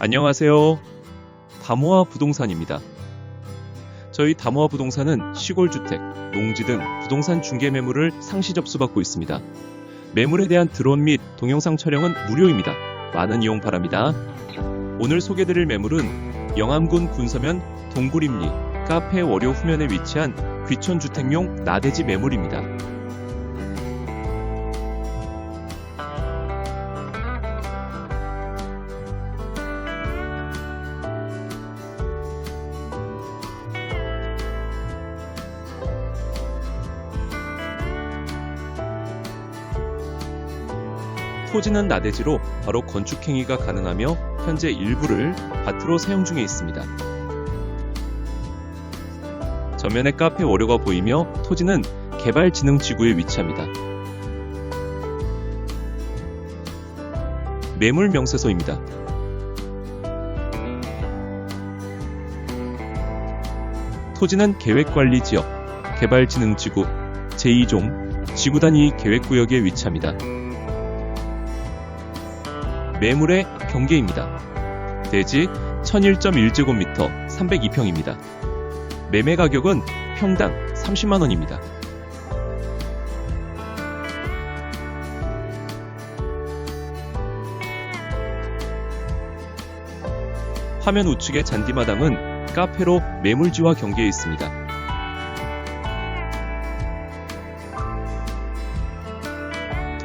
안녕하세요. 다모아 부동산입니다. 저희 다모아 부동산은 시골주택, 농지 등 부동산 중개 매물을 상시 접수받고 있습니다. 매물에 대한 드론 및 동영상 촬영은 무료입니다. 많은 이용 바랍니다. 오늘 소개드릴 매물은 영암군 군서면 동구림리 카페 월요 후면에 위치한 귀촌주택용 나대지 매물입니다. 토지는 나대지로 바로 건축행위가 가능하며 현재 일부를 밭으로 사용 중에 있습니다. 전면에 카페 월요가 보이며 토지는 개발진흥지구에 위치합니다. 매물 명세서입니다. 토지는 계획관리지역, 개발진흥지구, 제2종, 지구단위 계획구역에 위치합니다. 매물의 경계입니다. 대지 1001.1제곱미터 302평입니다. 매매 가격은 평당 30만원입니다. 화면 우측의 잔디마당은 카페로 매물지와 경계에 있습니다.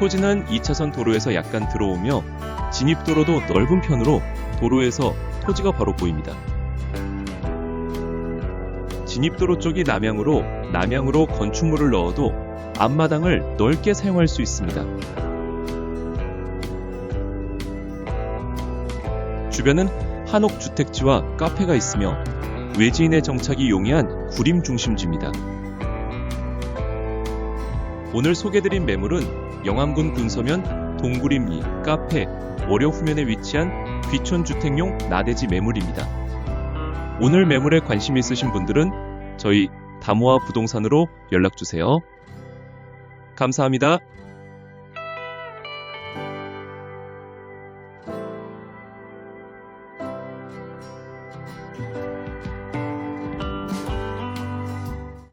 토지는 2차선 도로에서 약간 들어오며 진입도로도 넓은 편으로 도로에서 토지가 바로 보입니다. 진입도로 쪽이 남향으로 남향으로 건축물을 넣어도 앞마당을 넓게 사용할 수 있습니다. 주변은 한옥 주택지와 카페가 있으며 외지인의 정착이 용이한 구림 중심지입니다. 오늘 소개드린 매물은 영암군 군서면 동구림리 카페 월요 후면에 위치한 귀촌 주택용 나대지 매물입니다. 오늘 매물에 관심 있으신 분들은 저희 다모아 부동산으로 연락 주세요. 감사합니다.